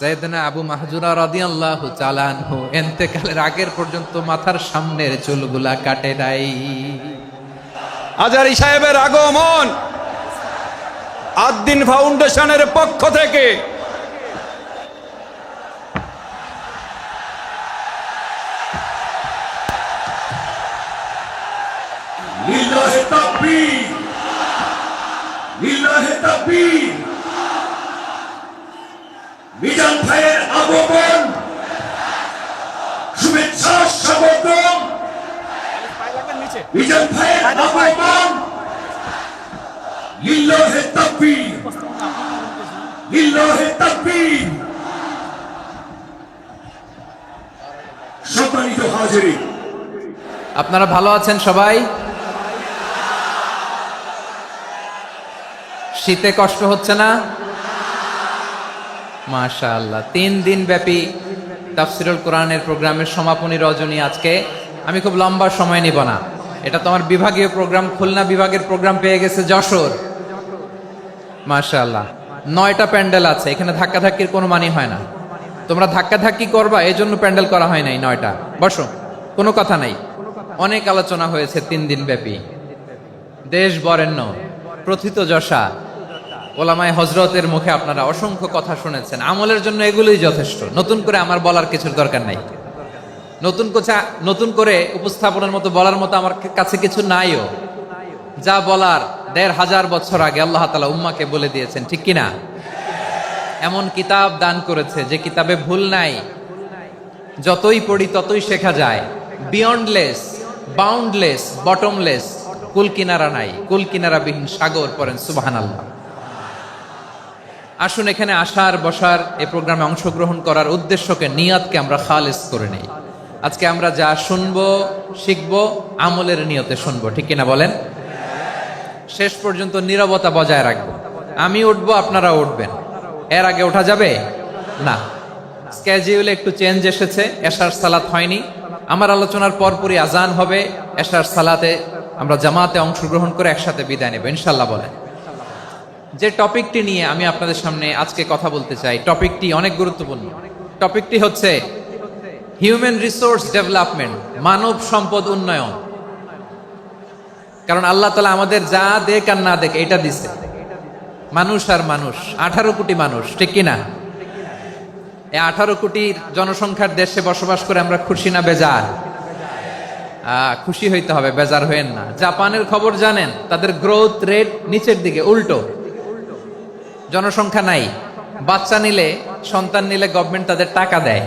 সৈয়দনা আবু মাহজুরা রাদিয়াল্লাহু তাআলা আনহু এন্তেকালের আগের পর্যন্ত মাথার সামনের চুলগুলা কাটে নাই। আজারি সাহেবের আগমন। আদ্দিন ফাউন্ডেশনের পক্ষ থেকে। লিল্লাহে তাকবীর। লিল্লাহে তাকবীর। মিজান ভাইয়ের আগমন লিল্লাহে তাকবীর লিল্লাহে তাকবীর সম্মানিত হাজিরিন আপনারা ভালো আছেন সবাই? শীতে কষ্ট হচ্ছে না? মাশাআল্লাহ তিন দিন ব্যাপী তাফসিরুল কোরআনের প্রোগ্রামের সমাপনী রজনী আজকে। আমি খুব লম্বা সময় নিব না। এটা তো আমার বিভাগীয় প্রোগ্রাম, খুলনা বিভাগের প্রোগ্রাম পেয়ে গেছে যশোর। মাশাআল্লাহ। নয়টা প্যান্ডেল আছে, এখানে ধাক্কাধাক্কির কোনো মানি হয় না। তোমরা ধাক্কাধাক্কি করবা এই জন্য প্যান্ডেল করা হয় নাই নয়টা। বসো, কোনো কথা নাই। অনেক আলোচনা হয়েছে তিন দিন ব্যাপী। দেশ বরেণ্য, প্রথিত যশা। ওলামায় হজরতের মুখে আপনারা অসংখ্য কথা শুনেছেন। আমলের জন্য এগুলোই যথেষ্ট। নতুন করে আমার বলার কিছুর দরকার নাই। নতুন কোচা, নতুন করে উপস্থাপনের মতো বলার মতো আমার কাছে কিছু নাইও। যা বলার দেড় হাজার বছর আগে আল্লাহ তালা উম্মাকে বলে দিয়েছেন, ঠিক কিনা? এমন কিতাব দান করেছে যে কিতাবে ভুল নাই। যতই পড়ি ততই শেখা যায়। বিয়ন্ডলেস বাউন্ডলেস বটমলেস কুল কিনারা নাই। কুল কিনারা বিহীন সাগর পড়েন সুবাহান আল্লাহ আসুন এখানে আসার বসার এই প্রোগ্রামে অংশগ্রহণ করার উদ্দেশ্যকে নিয়াতকে আমরা খালেস করে নেই। আজকে আমরা যা শুনব, শিখব, আমলের নিয়তে শুনব, ঠিক কিনা বলেন? শেষ পর্যন্ত নীরবতা বজায় রাখব। আমি উঠবো আপনারা উঠবেন। এর আগে ওঠা যাবে? না। স্ক্যাজিউলে একটু চেঞ্জ এসেছে, এশার সালাত হয়নি। আমার আলোচনার পরপরই আজান হবে, এশার সালাতে আমরা জামাতে অংশগ্রহণ করে একসাথে বিদায় নেব ইনশাল্লাহ বলেন। যে টপিকটি নিয়ে আমি আপনাদের সামনে আজকে কথা বলতে চাই, টপিকটি অনেক গুরুত্বপূর্ণ। টপিকটি হচ্ছে হিউম্যান রিসোর্স ডেভেলপমেন্ট মানব সম্পদ উন্নয়ন। কারণ আল্লাহ তালা আমাদের যা দেখ আর না দেখ এটা দিছে। মানুষ আর মানুষ, আঠারো কোটি মানুষ, ঠিক কিনা? এই আঠারো কোটির জনসংখ্যার দেশে বসবাস করে আমরা খুশি না বেজার? খুশি হইতে হবে, বেজার হইেন না। জাপানের খবর জানেন, তাদের গ্রোথ রেট নিচের দিকে, উল্টো। জনসংখ্যা নাই। বাচ্চা নিলে, সন্তান নিলে গভর্নমেন্ট তাদের টাকা দেয়।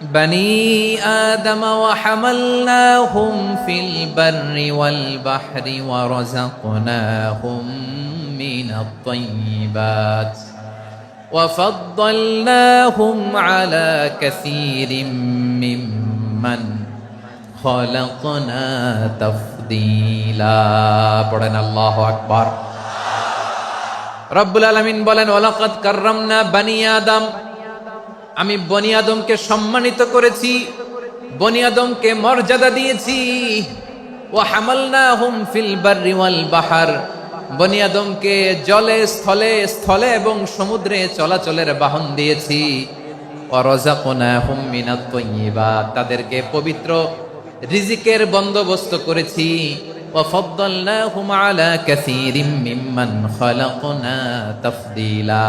بني آدم وحملناهم في البر والبحر ورزقناهم من الطيبات وفضلناهم على كثير ممن خلقنا تفضيلا পড়েন আল্লাহ আকবার রব্বুল আলামিন বলেন ওয়ালাকাদ কাররামনা বানি আদম আমি বনি আদমকে সম্মানিত করেছি বনি আদমকে মর্যাদা দিয়েছি ও হামালনা হুম ফিল বাররি ওয়াল বাহার বনি আদমকে জলে স্থলে স্থলে এবং সমুদ্রে চলাচলের বাহন দিয়েছি অরজাকোনা হুম মিনাত তৈবা তাদেরকে পবিত্র রিজিকের বন্দোবস্ত করেছি وفضلناهم على كثير ممن خلقنا تفضيلا